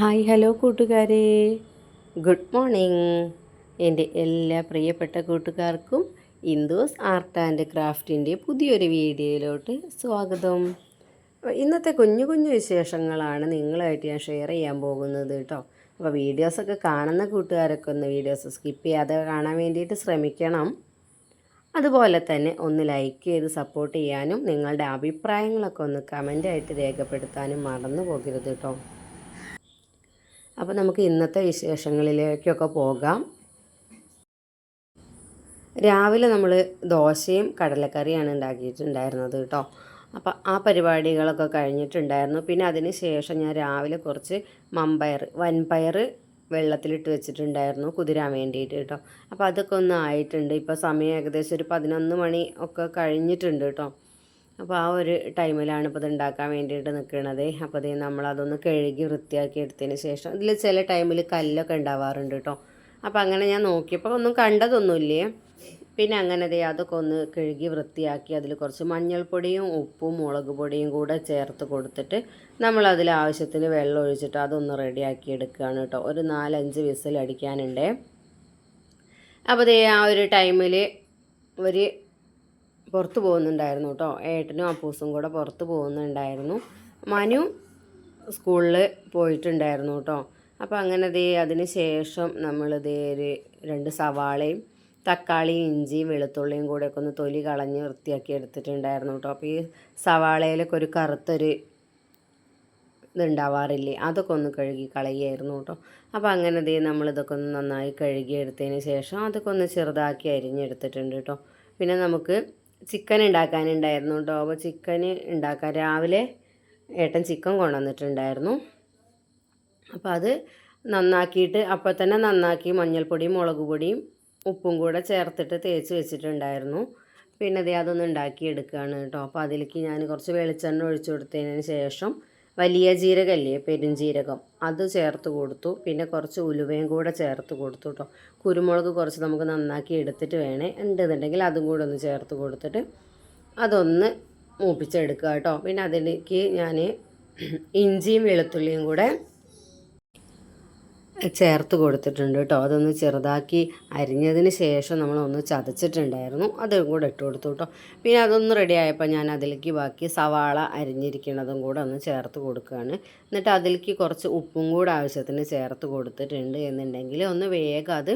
Hi hello കൂട്ടുകാരെ. Good morning. എന്റെ എല്ലാ പ്രിയപ്പെട്ട കൂട്ടുകാർക്കും ഇന്തോസ് ആർട്ട് ആൻഡ് ക്രാഫ്റ്റിന്റെ പുതിയൊരു വീഡിയോയിലോട്ട് സ്വാഗതം. ഇന്നത്തെ കുഞ്ഞു കുഞ്ഞു വിശേഷങ്ങളാണ് നിങ്ങളായിട്ട് ഞാൻ ഷെയർ ചെയ്യാൻ പോകുന്നത് കേട്ടോ. അപ്പോൾ വീഡിയോസൊക്കെ കാണുന്ന കൂട്ടുകാരൊക്കെ ഒന്ന് വീഡിയോസ് സ്കിപ്പ് ചെയ്യാതെ കാണാൻ വേണ്ടിയിട്ട് ശ്രമിക്കണം. അതുപോലെ തന്നെ ഒന്ന് ലൈക്ക് ചെയ്ത് സപ്പോർട്ട് ചെയ്യാനും നിങ്ങളുടെ അഭിപ്രായങ്ങളൊക്കെ ഒന്ന് കമന്റായിട്ട് രേഖപ്പെടുത്താനും മറന്നു പോകരുത് കേട്ടോ. അപ്പോൾ നമുക്ക് ഇന്നത്തെ വിശേഷങ്ങളിലേക്കൊക്കെ പോകാം. രാവിലെ നമ്മൾ ദോശയും കടലക്കറിയാണ് ഉണ്ടാക്കിയിട്ടുണ്ടായിരുന്നത് കേട്ടോ. അപ്പോൾ ആ പരിപാടികളൊക്കെ കഴിഞ്ഞിട്ടുണ്ടായിരുന്നു. പിന്നെ അതിന് ശേഷം ഞാൻ രാവിലെ കുറച്ച് മമ്പയർ വൻപയർ വെള്ളത്തിലിട്ട് വെച്ചിട്ടുണ്ടായിരുന്നു കുതിരാൻ വേണ്ടിയിട്ട് കേട്ടോ. അപ്പോൾ അതൊക്കെ ഒന്ന് ആയിട്ടുണ്ട്. ഇപ്പോൾ സമയം ഏകദേശം ഒരു പതിനൊന്ന് മണി ഒക്കെ കഴിഞ്ഞിട്ടുണ്ട് കേട്ടോ. അപ്പോൾ ആ ഒരു ടൈമിലാണ് ഇപ്പോൾ ഇത് ഉണ്ടാക്കാൻ വേണ്ടിയിട്ട് നിൽക്കുന്നത് അപ്പോൾ ഇത് നമ്മളതൊന്ന് കഴുകി വൃത്തിയാക്കി എടുത്തതിന് ശേഷം ഇതിൽ ചില ടൈമിൽ കല്ലൊക്കെ ഉണ്ടാവാറുണ്ട് കേട്ടോ അപ്പോൾ അങ്ങനെ ഞാൻ നോക്കിയപ്പോൾ ഒന്നും കണ്ടതൊന്നുമില്ലേ? പിന്നെ അങ്ങനെ ദേ അതൊക്കെ ഒന്ന് കഴുകി വൃത്തിയാക്കി അതിൽ കുറച്ച് മഞ്ഞൾപ്പൊടിയും ഉപ്പും മുളക് പൊടിയും കൂടെ ചേർത്ത് കൊടുത്തിട്ട് നമ്മൾ അതിൽ ആവശ്യത്തിന് വെള്ളം ഒഴിച്ചിട്ട് അതൊന്ന് റെഡിയാക്കി എടുക്കുകയാണ് കേട്ടോ ഒരു നാലഞ്ച് വിസിൽ അടിക്കാനുണ്ട് അപ്പോൾ ദേ ആ ഒരു ടൈമിൽ ഒരു പുറത്ത് പോകുന്നുണ്ടായിരുന്നു കേട്ടോ. ഏട്ടനും അപ്പൂസും കൂടെ പുറത്ത് പോകുന്നുണ്ടായിരുന്നു. മനു സ്കൂളിൽ പോയിട്ടുണ്ടായിരുന്നു കേട്ടോ. അപ്പോൾ അങ്ങനെ ദേ അതിന് ശേഷം നമ്മൾ ദേ ഒരു രണ്ട് സവാളയും തക്കാളിയും ഇഞ്ചിയും വെളുത്തുള്ളിയും കൂടെ ഒക്കെ ഒന്ന് തൊലി കളഞ്ഞ് വൃത്തിയാക്കി എടുത്തിട്ടുണ്ടായിരുന്നു കേട്ടോ. അപ്പോൾ ഈ സവാളയിലൊക്കെ ഒരു കറുത്തൊരു ഇതുണ്ടാവാറില്ലേ അതൊക്കെ ഒന്ന് കഴുകി കളയായിരുന്നു കേട്ടോ. അപ്പോൾ അങ്ങനെ ദേ നമ്മളിതൊക്കെ ഒന്ന് നന്നായി കഴുകി എടുത്തതിന് ശേഷം അതൊക്കെ ഒന്ന് ചെറുതാക്കി അരിഞ്ഞെടുത്തിട്ടുണ്ട് കേട്ടോ. പിന്നെ നമുക്ക് ചിക്കൻ ഉണ്ടാക്കാനുണ്ടായിരുന്നു കേട്ടോ. അപ്പോൾ ചിക്കൻ ഉണ്ടാക്കാൻ രാവിലെ ഏട്ടൻ ചിക്കൻ കൊണ്ടുവന്നിട്ടുണ്ടായിരുന്നു. അപ്പോൾ അത് നന്നാക്കിയിട്ട് അപ്പോൾ തന്നെ നന്നാക്കി മഞ്ഞൾപ്പൊടിയും മുളക് പൊടിയും ഉപ്പും കൂടെ ചേർത്തിട്ട് തേച്ച് വെച്ചിട്ടുണ്ടായിരുന്നു. പിന്നെ അതേ അതൊന്ന് ഉണ്ടാക്കിയെടുക്കുകയാണ് കേട്ടോ. അപ്പോൾ അതിലേക്ക് ഞാൻ കുറച്ച് വെളിച്ചെണ്ണ ഒഴിച്ചു കൊടുത്തതിന് ശേഷം വലിയ ജീരകമല്ലേ പെരുംജീരകം. അത് ചേർത്ത് കൊടുത്തു. പിന്നെ കുറച്ച് ഉലുവയും കൂടെ ചേർത്ത് കൊടുത്തു കേട്ടോ കുരുമുളക് കുറച്ച് നമുക്ക് നന്നാക്കി എടുത്തിട്ട് വേണേ. ഉണ്ടെന്നുണ്ടെങ്കിൽ അതും കൂടെ ഒന്ന് ചേർത്ത് കൊടുത്തിട്ട് അതൊന്ന് മൂപ്പിച്ചെടുക്കുക കേട്ടോ പിന്നെ അതിലേക്ക് ഞാൻ ഇഞ്ചിയും വെളുത്തുള്ളിയും കൂടെ ചേർത്ത് കൊടുത്തിട്ടുണ്ട് കേട്ടോ. അതൊന്ന് ചെറുതാക്കി അരിഞ്ഞതിന് ശേഷം നമ്മളൊന്ന് ചതച്ചിട്ടുണ്ടായിരുന്നു. അതും കൂടെ ഇട്ട് കൊടുത്തു കേട്ടോ. പിന്നെ അതൊന്ന് റെഡി ആയപ്പോൾ ഞാൻ അതിലേക്ക് ബാക്കി സവാള അരിഞ്ഞിരിക്കുന്നതും കൂടെ ഒന്ന് ചേർത്ത് കൊടുക്കുകയാണ്. എന്നിട്ട് അതിലേക്ക് കുറച്ച് ഉപ്പും കൂടെ ആവശ്യത്തിന് ചേർത്ത് കൊടുത്തിട്ടുണ്ട് എന്നുണ്ടെങ്കിൽ ഒന്ന് വേഗം അത്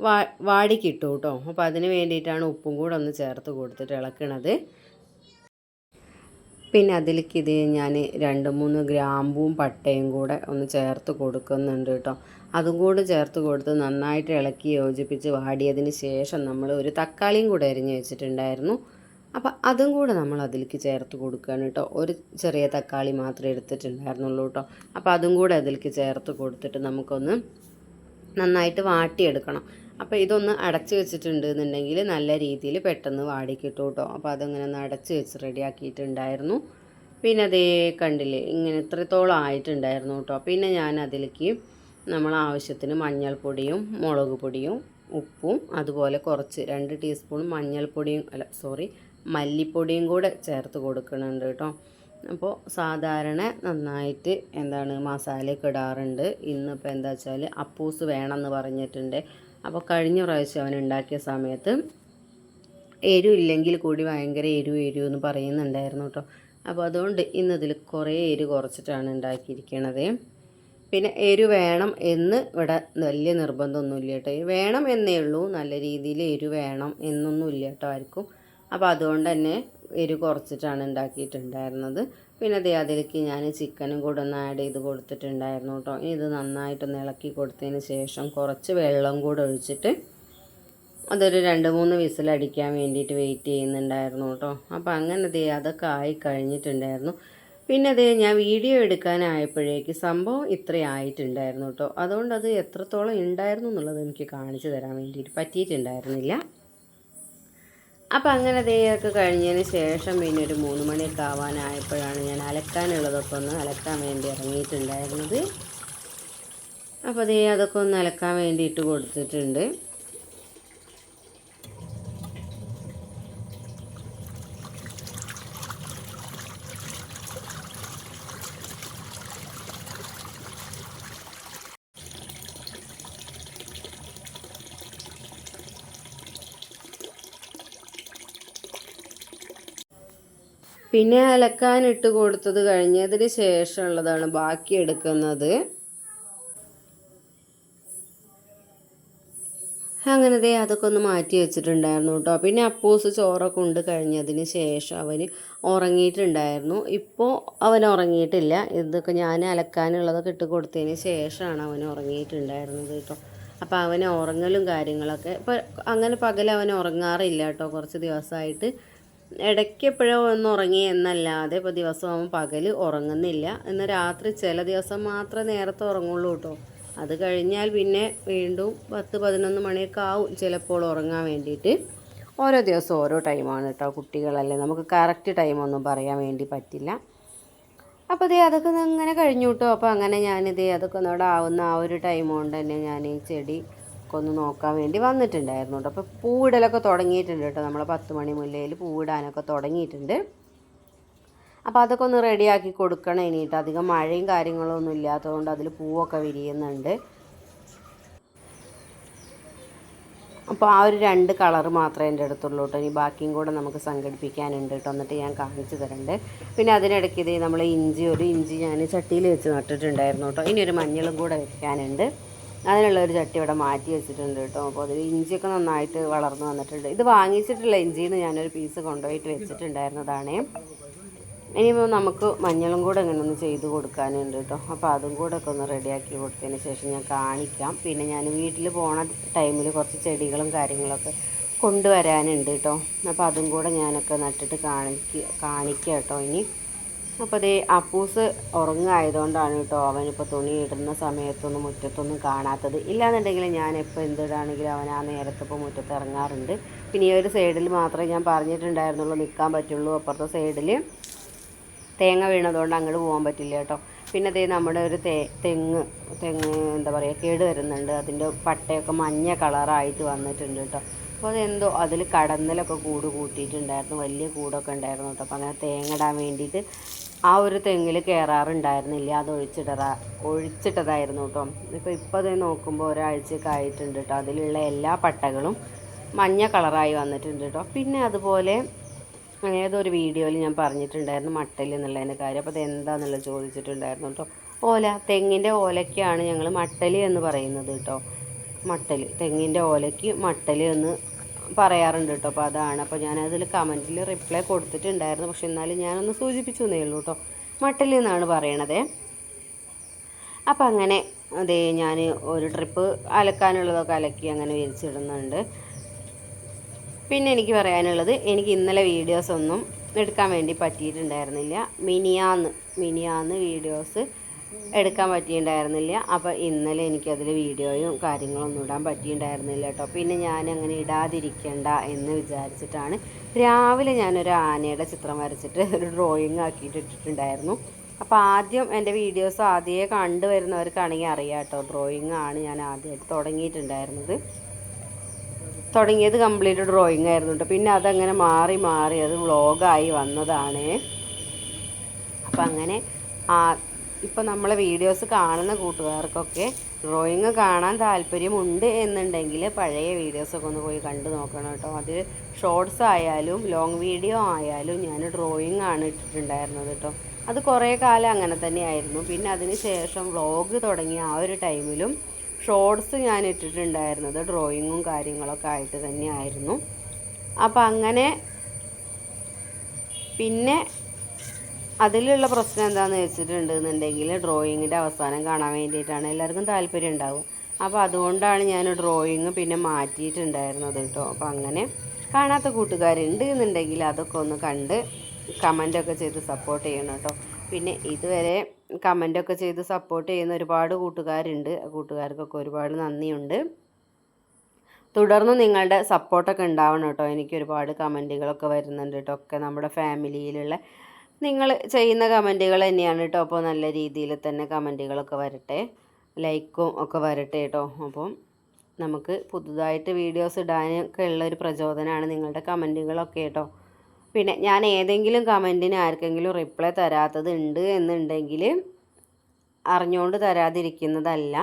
വാ വാടിക്കിട്ടു കേട്ടോ. അപ്പോൾ അതിന് വേണ്ടിയിട്ടാണ് ഉപ്പും കൂടെ ഒന്ന് ചേർത്ത് കൊടുത്തിട്ട് ഇളക്കണത്. പിന്നെ അതിലേക്ക് ഇത് ഞാൻ രണ്ട് മൂന്ന് ഗ്രാമ്പും പട്ടയും കൂടെ ഒന്ന് ചേർത്ത് കൊടുക്കുന്നുണ്ട് കേട്ടോ. അതും കൂടെ ചേർത്ത് കൊടുത്ത് നന്നായിട്ട് ഇളക്കി യോജിപ്പിച്ച് വാടിയതിന് ശേഷം നമ്മൾ ഒരു തക്കാളിയും കൂടെ അരിഞ്ഞ് വെച്ചിട്ടുണ്ടായിരുന്നു. അപ്പോൾ അതും കൂടെ നമ്മൾ അതിലേക്ക് ചേർത്ത് കൊടുക്കുകയാണ് കേട്ടോ. ഒരു ചെറിയ തക്കാളി മാത്രമേ എടുത്തിട്ടുണ്ടായിരുന്നുള്ളൂ കേട്ടോ. അപ്പോൾ അതും കൂടെ അതിലേക്ക് ചേർത്ത് കൊടുത്തിട്ട് നമുക്കൊന്ന് നന്നായിട്ട് വാട്ടിയെടുക്കണം. അപ്പോൾ ഇതൊന്ന് അടച്ച് വെച്ചിട്ടുണ്ട് എന്നുണ്ടെങ്കിൽ നല്ല രീതിയിൽ പെട്ടെന്ന് വാടിക്കിട്ടു കേട്ടോ അപ്പോൾ അതങ്ങനെ ഒന്ന് അടച്ച് വെച്ച് റെഡിയാക്കിയിട്ടുണ്ടായിരുന്നു. പിന്നെ അതേ കണ്ടില്ലേ ഇങ്ങനെ ഇത്രത്തോളം ആയിട്ടുണ്ടായിരുന്നു കേട്ടോ. പിന്നെ ഞാൻ അതിലേക്ക് നമ്മൾ ആവശ്യത്തിന് മഞ്ഞൾപ്പൊടിയും മുളക് പൊടിയും ഉപ്പും അതുപോലെ കുറച്ച് രണ്ട് ടീസ്പൂൺ മഞ്ഞൾപ്പൊടിയും അല്ല സോറി മല്ലിപ്പൊടിയും കൂടെ ചേർത്ത് കൊടുക്കുന്നുണ്ട് കേട്ടോ. അപ്പോൾ സാധാരണ നന്നായിട്ട് എന്താണ് മസാലയൊക്കെ ഇടാറുണ്ട്. ഇന്നിപ്പോൾ എന്താ വെച്ചാൽ അപ്പൂസ് വേണമെന്ന് പറഞ്ഞിട്ടുണ്ട്. അപ്പോൾ കഴിഞ്ഞ പ്രാവശ്യം അവൻ ഉണ്ടാക്കിയ സമയത്ത് എരിവ് ഇല്ലെങ്കിൽ കൂടി ഭയങ്കര എരിവ് എരിവ് എന്ന് പറയുന്നുണ്ടായിരുന്നു കേട്ടോ അപ്പോൾ അതുകൊണ്ട് ഇന്നതിൽ കുറേ എരിവ് കുറച്ചിട്ടാണ് ഉണ്ടാക്കിയിരിക്കണത്. പിന്നെ എരിവ് വേണം എന്ന് ഇവിടെ വലിയ നിർബന്ധമൊന്നുമില്ല കേട്ടോ വേണം എന്നേ ഉള്ളൂ നല്ല രീതിയിൽ എരിവ് വേണം എന്നൊന്നുമില്ല കേട്ടോ ആർക്കും. അപ്പോൾ അതുകൊണ്ട് തന്നെ എരിവ് കുറച്ചിട്ടാണ് ഉണ്ടാക്കിയിട്ടുണ്ടായിരുന്നത്. പിന്നെ അതേ അതിലേക്ക് ഞാൻ ചിക്കനും കൂടെ ഒന്ന് ആഡ് ചെയ്ത് കൊടുത്തിട്ടുണ്ടായിരുന്നു കേട്ടോ ഇത് നന്നായിട്ടൊന്ന് ഇളക്കി കൊടുത്തതിന് ശേഷം കുറച്ച് വെള്ളം കൂടെ ഒഴിച്ചിട്ട് അതൊരു രണ്ട് മൂന്ന് വിസിലടിക്കാൻ വേണ്ടിയിട്ട് വെയിറ്റ് ചെയ്യുന്നുണ്ടായിരുന്നു കേട്ടോ അപ്പോൾ അങ്ങനെ ദേ അതൊക്കെ ആയി കഴിഞ്ഞിട്ടുണ്ടായിരുന്നു. പിന്നെ അതേ ഞാൻ വീഡിയോ എടുക്കാനായപ്പോഴേക്ക് സംഭവം ഇത്ര ആയിട്ടുണ്ടായിരുന്നു കേട്ടോ അതുകൊണ്ട് അത് എത്രത്തോളം ഉണ്ടായിരുന്നു എന്നുള്ളത് എനിക്ക് കാണിച്ചു തരാൻ വേണ്ടിയിട്ട് പറ്റിയിട്ടുണ്ടായിരുന്നില്ല. അപ്പോൾ അങ്ങനെ ദേയൊക്കെ കഴിഞ്ഞതിന് ശേഷം പിന്നെ ഒരു മൂന്ന് മണിയൊക്കെ ആവാനായപ്പോഴാണ് ഞാൻ അലക്കാനുള്ളതൊക്കെ ഒന്ന് അലക്കാൻ വേണ്ടി ഇറങ്ങിയിട്ടുണ്ടായിരുന്നത്. അപ്പോൾ ദേ അതൊക്കെ ഒന്ന് അലക്കാൻ വേണ്ടിയിട്ട് കൊടുത്തിട്ടുണ്ട്. പിന്നെ അലക്കാൻ ഇട്ട് കൊടുത്തത് കഴിഞ്ഞതിന് ശേഷമുള്ളതാണ് ബാക്കി എടുക്കുന്നത്. അങ്ങനെ ദേ അതൊക്കെ ഒന്ന് മാറ്റി വെച്ചിട്ടുണ്ടായിരുന്നു കേട്ടോ. പിന്നെ അപ്പൂസ് ചോറൊക്കെ ഉണ്ട് കഴിഞ്ഞതിന് ശേഷം അവർ ഉറങ്ങിയിട്ടുണ്ടായിരുന്നു. ഇപ്പോൾ അവൻ ഉറങ്ങിയിട്ടില്ല. ഇതൊക്കെ ഞാൻ അലക്കാനുള്ളതൊക്കെ ഇട്ട് കൊടുത്തതിന് ശേഷമാണ് അവൻ ഉറങ്ങിയിട്ടുണ്ടായിരുന്നത് കേട്ടോ. അപ്പോൾ അവന് ഉറങ്ങലും കാര്യങ്ങളൊക്കെ ഇപ്പോൾ അങ്ങനെ പകൽ അവൻ ഉറങ്ങാറില്ല കേട്ടോ. കുറച്ച് ദിവസമായിട്ട് ഇടയ്ക്ക് എപ്പോഴോ ഒന്ന് ഉറങ്ങി എന്നല്ലാതെ ഇപ്പോൾ ദിവസം പകൽ ഉറങ്ങുന്നില്ല. എന്നാൽ രാത്രി ചില ദിവസം മാത്രമേ നേരത്തെ ഉറങ്ങുള്ളൂ കേട്ടോ. അത് കഴിഞ്ഞാൽ പിന്നെ വീണ്ടും പത്ത് പതിനൊന്ന് മണിയൊക്കെ ആവും ചിലപ്പോൾ ഉറങ്ങാൻ വേണ്ടിയിട്ട്. ഓരോ ദിവസം ഓരോ ടൈമാണ് കേട്ടോ കുട്ടികളല്ലേ. നമുക്ക് കറക്റ്റ് ടൈമൊന്നും പറയാൻ വേണ്ടി പറ്റില്ല. അപ്പോൾ ഇതേ അതൊക്കെ ഇങ്ങനെ കഴിഞ്ഞു കേട്ടോ. അപ്പോൾ അങ്ങനെ ഞാനിതേ അതൊക്കെ ഒന്നുകൂടെ ആവുന്ന ആ ഒരു ടൈം കൊണ്ട് തന്നെ ഞാൻ ഈ ചെടി ഒക്കെ ഒന്ന് നോക്കാൻ വേണ്ടി വന്നിട്ടുണ്ടായിരുന്നു കേട്ടോ. അപ്പോൾ പൂവിടലൊക്കെ തുടങ്ങിയിട്ടുണ്ട് കേട്ടോ. നമ്മൾ പത്ത് മണി മുല്ലയിൽ പൂവിടാനൊക്കെ തുടങ്ങിയിട്ടുണ്ട്. അപ്പോൾ അതൊക്കെ ഒന്ന് റെഡിയാക്കി കൊടുക്കണം ഇനിയിട്ട് അധികം മഴയും കാര്യങ്ങളൊന്നും ഇല്ലാത്തതുകൊണ്ട് അതിൽ പൂവൊക്കെ വിരിയുന്നുണ്ട്. അപ്പോൾ ആ ഒരു രണ്ട് കളർ മാത്രമേ എന്റെ അടുത്തുള്ളൂ കേട്ടോ. ഇനി ബാക്കിയും കൂടെ നമുക്ക് സംഘടിപ്പിക്കാനുണ്ട് കേട്ടോ. എന്നിട്ട് ഞാൻ കാണിച്ചു തരണ്ട്. പിന്നെ അതിനിടയ്ക്ക് ഇത് നമ്മൾ ഇഞ്ചി ഒരു ഇഞ്ചി ഞാൻ ചട്ടിയിൽ വെച്ച് നട്ടിട്ടുണ്ടായിരുന്നു കേട്ടോ. ഇനി ഒരു മഞ്ഞളും കൂടെ വെക്കാനുണ്ട്. അതിനുള്ള ഒരു ചട്ടി ഇവിടെ മാറ്റി വെച്ചിട്ടുണ്ട് കേട്ടോ. അപ്പോൾ അതിൽ ഇഞ്ചിയൊക്കെ നന്നായിട്ട് വളർന്നു വന്നിട്ടുണ്ട്. ഇത് വാങ്ങിച്ചിട്ടുള്ള ഇഞ്ചിയിൽ നിന്ന് ഞാനൊരു പീസ് കൊണ്ടുപോയിട്ട് വെച്ചിട്ടുണ്ടായിരുന്നതാണേ ഇനിയിപ്പോൾ നമുക്ക് മഞ്ഞളും കൂടെ ഇങ്ങനെ ഒന്ന് ചെയ്ത് കൊടുക്കാനുണ്ട് കേട്ടോ. അപ്പോൾ അതും കൂടെ ഒക്കെ ഒന്ന് റെഡിയാക്കി കൊടുത്തതിന് ശേഷം ഞാൻ കാണിക്കാം. പിന്നെ ഞാൻ വീട്ടിൽ പോണ ടൈമിൽ കുറച്ച് ചെടികളും കാര്യങ്ങളൊക്കെ കൊണ്ടുവരാനുണ്ട് കേട്ടോ. അപ്പോൾ അതും കൂടെ ഞാനൊക്കെ നട്ടിട്ട് കാണിക്കുക കാണിക്കാം കേട്ടോ ഇനി. അപ്പോൾ അതേ അപ്പൂസ് ഉറങ്ങായതുകൊണ്ടാണ് കേട്ടോ അവനിപ്പോൾ തുണി ഇടുന്ന സമയത്തൊന്നും മുറ്റത്തൊന്നും കാണാത്തത്. ഇല്ലാന്നുണ്ടെങ്കിൽ ഞാൻ എപ്പോൾ എന്തിടാണെങ്കിലും അവൻ ആ നേരത്തെ ഇപ്പോൾ മുറ്റത്ത് ഇറങ്ങാറുണ്ട്. പിന്നെ ഈ ഒരു സൈഡിൽ മാത്രമേ ഞാൻ പറഞ്ഞിട്ടുണ്ടായിരുന്നുള്ളൂ നിൽക്കാൻ പറ്റുള്ളൂ. അപ്പുറത്തെ സൈഡിൽ തേങ്ങ വീണതുകൊണ്ട് അങ്ങോട്ട് പോകാൻ പറ്റില്ല കേട്ടോ. പിന്നെ അതേ നമ്മുടെ ഒരു തേ തെങ്ങ് തെങ്ങ് എന്താ പറയുക കേട് വരുന്നുണ്ട്. അതിന്റെ പട്ടയൊക്കെ മഞ്ഞ കളറായിട്ട് വന്നിട്ടുണ്ട് കേട്ടോ. അപ്പോൾ അതെന്തോ അതിൽ കടന്നലൊക്കെ കൂട് കൂട്ടിയിട്ടുണ്ടായിരുന്നു. വലിയ കൂടൊക്കെ ഉണ്ടായിരുന്നു കേട്ടോ. അപ്പോൾ അങ്ങനെ തേങ്ങ ഇടാൻ വേണ്ടിയിട്ട് ആ ഒരു തെങ്ങിൽ കയറാറുണ്ടായിരുന്നില്ല അത് ഒഴിച്ചിടറാ ഒഴിച്ചിട്ടതായിരുന്നു കേട്ടോ ഇപ്പോൾ ഇപ്പോൾ അത് നോക്കുമ്പോൾ ഒരാഴ്ചയൊക്കെ ആയിട്ടുണ്ട് കേട്ടോ അതിലുള്ള എല്ലാ പട്ടകളും മഞ്ഞ കളറായി വന്നിട്ടുണ്ട് കേട്ടോ പിന്നെ അതുപോലെ ഏതൊരു വീഡിയോയിൽ ഞാൻ പറഞ്ഞിട്ടുണ്ടായിരുന്നു മട്ടൽ എന്നുള്ളതിന്റെ കാര്യം. അപ്പോൾ അത് എന്താണെന്നുള്ളത് ചോദിച്ചിട്ടുണ്ടായിരുന്നു കേട്ടോ ഓല തെങ്ങിന്റെ ഓലയ്ക്കാണ് ഞങ്ങൾ മട്ടൽ എന്ന് പറയുന്നത് കേട്ടോ മട്ടൽ തെങ്ങിന്റെ ഓലയ്ക്ക് മട്ടൽ എന്ന് പറയാറുണ്ട് കേട്ടോ അപ്പോൾ അതാണ്. അപ്പോൾ ഞാൻ അതിൽ കമന്റിൽ റിപ്ലൈ കൊടുത്തിട്ടുണ്ടായിരുന്നു. പക്ഷെ എന്നാലും ഞാനൊന്ന് സൂചിപ്പിച്ചു എന്നേ ഉള്ളൂ കേട്ടോ മട്ടലിൽ എന്നാണ് പറയണത്. അപ്പം അങ്ങനെ അതെ ഞാൻ ഒരു ട്രിപ്പ് അലക്കാനുള്ളതൊക്കെ അലക്കി അങ്ങനെ വിരിച്ചിടുന്നുണ്ട്. പിന്നെ എനിക്ക് പറയാനുള്ളത് എനിക്ക് ഇന്നലെ വീഡിയോസ് ഒന്നും എടുക്കാൻ വേണ്ടി പറ്റിയിട്ടുണ്ടായിരുന്നില്ല. മിനിയാന്ന് മിനിയാന്ന് വീഡിയോസ് എടുക്കാൻ പറ്റിയിട്ടുണ്ടായിരുന്നില്ല. അപ്പോൾ ഇന്നലെ എനിക്കതിൽ വീഡിയോയും കാര്യങ്ങളൊന്നും ഇടാൻ പറ്റിയിട്ടുണ്ടായിരുന്നില്ല കേട്ടോ. പിന്നെ ഞാൻ അങ്ങനെ ഇടാതിരിക്കണ്ട എന്ന് വിചാരിച്ചിട്ടാണ് രാവിലെ ഞാനൊരു ആനയുടെ ചിത്രം വരച്ചിട്ട് ഒരു ഡ്രോയിങ് ആക്കിയിട്ട് ഇട്ടിട്ടുണ്ടായിരുന്നു. അപ്പോൾ ആദ്യം എന്റെ വീഡിയോസ് ആദ്യമേ കണ്ടുവരുന്നവർക്കാണെങ്കിൽ അറിയാം കേട്ടോ. ഡ്രോയിങ് ആണ് ഞാൻ ആദ്യമായിട്ട് തുടങ്ങിയിട്ടുണ്ടായിരുന്നത്. തുടങ്ങിയത് കംപ്ലീറ്റ് ഡ്രോയിങ് ആയിരുന്നു കേട്ടോ. പിന്നെ അതങ്ങനെ മാറി മാറി അത് വ്ളോഗായി വന്നതാണ്. അപ്പം അങ്ങനെ ആ ഇപ്പം നമ്മളെ വീഡിയോസ് കാണുന്ന കൂട്ടുകാർക്കൊക്കെ ഡ്രോയിങ് കാണാൻ താല്പര്യമുണ്ട് എന്നുണ്ടെങ്കിൽ പഴയ വീഡിയോസൊക്കെ ഒന്ന് പോയി കണ്ടു നോക്കണം കേട്ടോ. അത് ഷോർട്സ് ആയാലും ലോങ് വീഡിയോ ആയാലും ഞാൻ ഡ്രോയിങ് ആണ് ഇട്ടിട്ടുണ്ടായിരുന്നത് കേട്ടോ. അത് കുറേ കാലം അങ്ങനെ തന്നെയായിരുന്നു. പിന്നെ അതിന് ശേഷം വ്ളോഗ് തുടങ്ങിയ ആ ഒരു ടൈമിലും ഷോർട്സ് ഞാൻ ഇട്ടിട്ടുണ്ടായിരുന്നത് ഡ്രോയിങ്ങും കാര്യങ്ങളൊക്കെ ആയിട്ട് തന്നെയായിരുന്നു. അപ്പം അങ്ങനെ പിന്നെ അതിലുള്ള പ്രശ്നം എന്താണെന്ന് വെച്ചിട്ടുണ്ടെന്നുണ്ടെങ്കിൽ ഡ്രോയിങ്ങിന്റെ അവസാനം കാണാൻ വേണ്ടിയിട്ടാണ് എല്ലാവർക്കും താല്പര്യം ഉണ്ടാവും. അപ്പോൾ അതുകൊണ്ടാണ് ഞാൻ ഡ്രോയിങ് പിന്നെ മാറ്റിയിട്ടുണ്ടായിരുന്നത് കേട്ടോ. അപ്പോൾ അങ്ങനെ കാണാത്ത കൂട്ടുകാരുണ്ട് എന്നുണ്ടെങ്കിൽ അതൊക്കെ ഒന്ന് കണ്ട് കമന്റൊക്കെ ചെയ്ത് സപ്പോർട്ട് ചെയ്യണം കേട്ടോ. പിന്നെ ഇതുവരെ കമന്റൊക്കെ ചെയ്ത് സപ്പോർട്ട് ചെയ്യുന്ന ഒരുപാട് കൂട്ടുകാരുണ്ട്. കൂട്ടുകാർക്കൊക്കെ ഒരുപാട് നന്ദിയുണ്ട്. തുടർന്ന് നിങ്ങളുടെ സപ്പോർട്ടൊക്കെ ഉണ്ടാവണം കേട്ടോ. എനിക്ക് ഒരുപാട് കമന്റുകളൊക്കെ വരുന്നുണ്ട് കേട്ടോ. ഒക്കെ നമ്മുടെ ഫാമിലിയിലുള്ള നിങ്ങൾ ചെയ്യുന്ന കമന്റുകൾ തന്നെയാണ് കേട്ടോ അപ്പോൾ നല്ല രീതിയിൽ തന്നെ കമന്റുകളൊക്കെ വരട്ടെ. ലൈക്കും ഒക്കെ വരട്ടെ കേട്ടോ അപ്പം നമുക്ക് പുതുതായിട്ട് വീഡിയോസ് ഇടാനൊക്കെ ഉള്ള ഒരു പ്രചോദനമാണ് നിങ്ങളുടെ കമന്റുകളൊക്കെ കേട്ടോ പിന്നെ ഞാൻ ഏതെങ്കിലും കമന്റിന് ആർക്കെങ്കിലും റിപ്ലൈ തരാത്തത് ഉണ്ട് എന്നുണ്ടെങ്കിൽ അറിഞ്ഞുകൊണ്ട് തരാതിരിക്കുന്നതല്ല.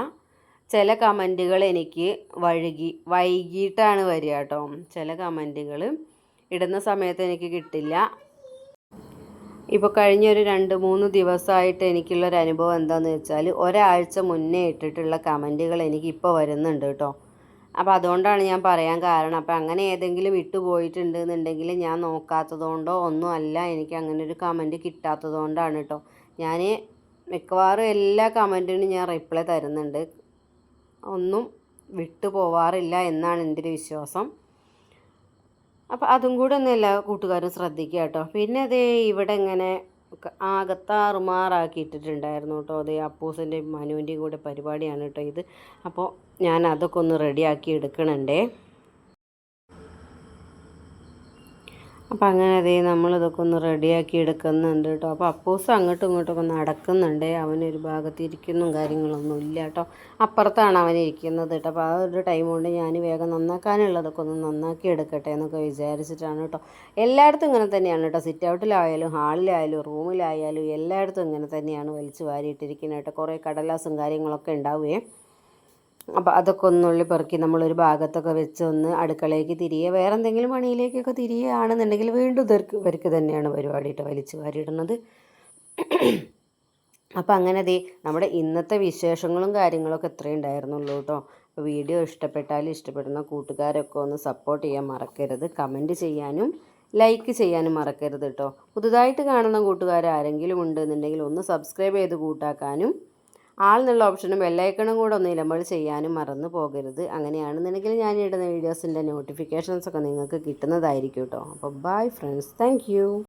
ചില കമന്റുകൾ എനിക്ക് വഴുകി വൈകിട്ടാണ് വരിക കേട്ടോ ചില കമന്റുകൾ ഇടുന്ന സമയത്ത് എനിക്ക് കിട്ടില്ല. ഇപ്പോൾ കഴിഞ്ഞ ഒരു രണ്ട് മൂന്ന് ദിവസമായിട്ട് എനിക്കുള്ളൊരു അനുഭവം എന്താണെന്ന് വെച്ചാൽ ഒരാഴ്ച മുന്നേ ഇട്ടിട്ടുള്ള കമന്റുകൾ എനിക്കിപ്പോൾ വരുന്നുണ്ട് കേട്ടോ. അപ്പോൾ അതുകൊണ്ടാണ് ഞാൻ പറയാൻ കാരണം അപ്പോൾ അങ്ങനെ ഏതെങ്കിലും വിട്ടുപോയിട്ടുണ്ട് എന്നുണ്ടെങ്കിൽ ഞാൻ നോക്കാത്തതുകൊണ്ടോ ഒന്നും അല്ല എനിക്ക് അങ്ങനെ ഒരു കമന്റ് കിട്ടാത്തതുകൊണ്ടാണ് കേട്ടോ. ഞാൻ മിക്കവാറും എല്ലാ കമന്റിനും ഞാൻ റിപ്ലൈ തരുന്നുണ്ട്. ഒന്നും വിട്ടു പോവാറില്ല എന്നാണ് എന്റെ ഒരു വിശ്വാസം. അപ്പോൾ അതും കൂടെ ഒന്ന് എല്ലാ കൂട്ടുകാരും ശ്രദ്ധിക്കുക കേട്ടോ. പിന്നെ അതേ ഇവിടെ ഇങ്ങനെ ആകത്താറുമാറാക്കി ഇട്ടിട്ടുണ്ടായിരുന്നു കേട്ടോ. അതേ അപ്പൂസിന്റെയും മനുവിന്റെയും കൂടെ പരിപാടിയാണ് കേട്ടോ ഇത്. അപ്പോൾ ഞാൻ അതൊക്കെ ഒന്ന് റെഡിയാക്കി എടുക്കണുണ്ടേ. അപ്പോൾ അങ്ങനെ അതേ നമ്മളിതൊക്കെ ഒന്ന് റെഡിയാക്കി എടുക്കുന്നുണ്ട് കേട്ടോ അപ്പോൾ അപ്പൂസ് അങ്ങോട്ടും ഇങ്ങോട്ടും ഒക്കെ നടക്കുന്നുണ്ട് അവനൊരു ഭാഗത്ത് ഇരിക്കുന്നതും കാര്യങ്ങളൊന്നും ഇല്ല കേട്ടോ അപ്പുറത്താണ് അവൻ ഇരിക്കുന്നത് കേട്ടോ അപ്പോൾ ആ ഒരു ടൈം കൊണ്ട് ഞാൻ വേഗം നന്നാക്കാനുള്ളതൊക്കെ ഒന്ന് നന്നാക്കി എടുക്കട്ടെ എന്നൊക്കെ വിചാരിച്ചിട്ടാണ് കേട്ടോ എല്ലായിടത്തും ഇങ്ങനെ തന്നെയാണ് കേട്ടോ സിറ്റ് ഔട്ടിലായാലും ഹാളിലായാലും റൂമിലായാലും എല്ലായിടത്തും ഇങ്ങനെ തന്നെയാണ് വലിച്ചു വാരിയിട്ടിരിക്കുന്നത് കേട്ടോ കുറേ കടലാസും കാര്യങ്ങളൊക്കെ ഉണ്ടാവുകയും അപ്പോൾ അതൊക്കെ ഒന്നുള്ളി പെറുക്കി നമ്മളൊരു ഭാഗത്തൊക്കെ വെച്ച് ഒന്ന് അടുക്കളയിലേക്ക് തിരികെ വേറെ എന്തെങ്കിലും പണിയിലേക്കൊക്കെ തിരികെയാണെന്നുണ്ടെങ്കിൽ വീണ്ടും ഇതർക്ക് ഇവർക്ക് തന്നെയാണ് പരിപാടി കേട്ടോ വലിച്ചു വാരിയിടുന്നത് അപ്പോൾ അങ്ങനെ ദേ നമ്മുടെ ഇന്നത്തെ വിശേഷങ്ങളും കാര്യങ്ങളൊക്കെ ഇത്രയും ഉണ്ടായിരുന്നുള്ളൂ കേട്ടോ വീഡിയോ ഇഷ്ടപ്പെട്ടാലും ഇഷ്ടപ്പെടുന്ന കൂട്ടുകാരൊക്കെ ഒന്ന് സപ്പോർട്ട് ചെയ്യാൻ മറക്കരുത്. കമന്റ് ചെയ്യാനും ലൈക്ക് ചെയ്യാനും മറക്കരുത് കേട്ടോ പുതുതായിട്ട് കാണുന്ന കൂട്ടുകാർ ആരെങ്കിലും ഉണ്ടെന്നുണ്ടെങ്കിൽ ഒന്ന് സബ്സ്ക്രൈബ് ചെയ്ത് കൂട്ടാക്കാനും ആൾ എന്നുള്ള ഓപ്ഷനും ബെല്ലൈക്കണും കൂടെ ഒന്ന് ഇലമ്പൾ ചെയ്യാനും മറന്നു പോകരുത്. അങ്ങനെയാണെന്നുണ്ടെങ്കിൽ ഞാൻ ഇടുന്ന വീഡിയോസിന്റെ നോട്ടിഫിക്കേഷൻസ് ഒക്കെ നിങ്ങൾക്ക് കിട്ടുന്നതായിരിക്കും കേട്ടോ. അപ്പോൾ ബൈ ഫ്രണ്ട്സ് താങ്ക്